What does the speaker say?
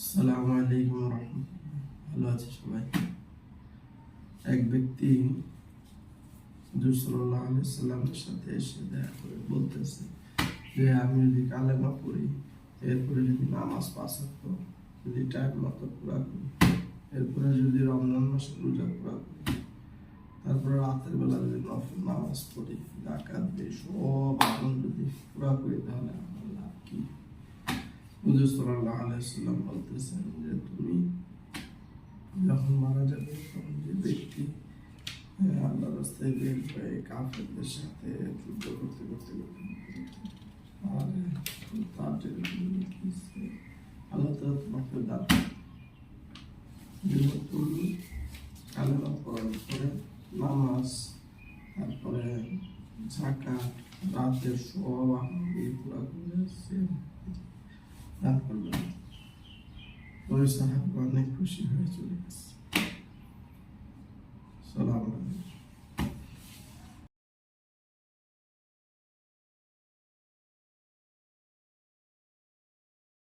আসসালামু আলাইকুম ভালো আছে সবাই? এক ব্যক্তি হুজুর সাল্লাল্লাহু আলাইহি সাল্লামের সাথে এসে দেখা করে বলতেছে যে, আমি যদি কালেমা পড়ি, এরপরে যদি নামাজ পাস হতো যদি টাইম মতো পুরা করি, এরপরে যদি রমজান মাসে রোজা পুরা করি, তারপরে রাতের বেলা যদি নফল নামাজ পড়ি ডাকাত দিই সব আমল যদি পুরা করি, তাহলে আমার লাভ কি? হুজুর সাল্লাল্লাহু আলাইহি সাল্লাম বলতেছেন যে তুমি যখন মারা যাবে তখন যে ব্যক্তি আহ, আল্লাহর রাস্তায় বের হয়ে কাফেরদের সাথে যুদ্ধ করতে করতে করতে আর সে আল্লাহ তাআলা তোমাকে দান পরে নামাজ তারপরে জাকাত রাতের সব আমল করে দান করবেন ওই অনেক খুশি হয়ে চলে গেছে। সালাম আলাইকুম।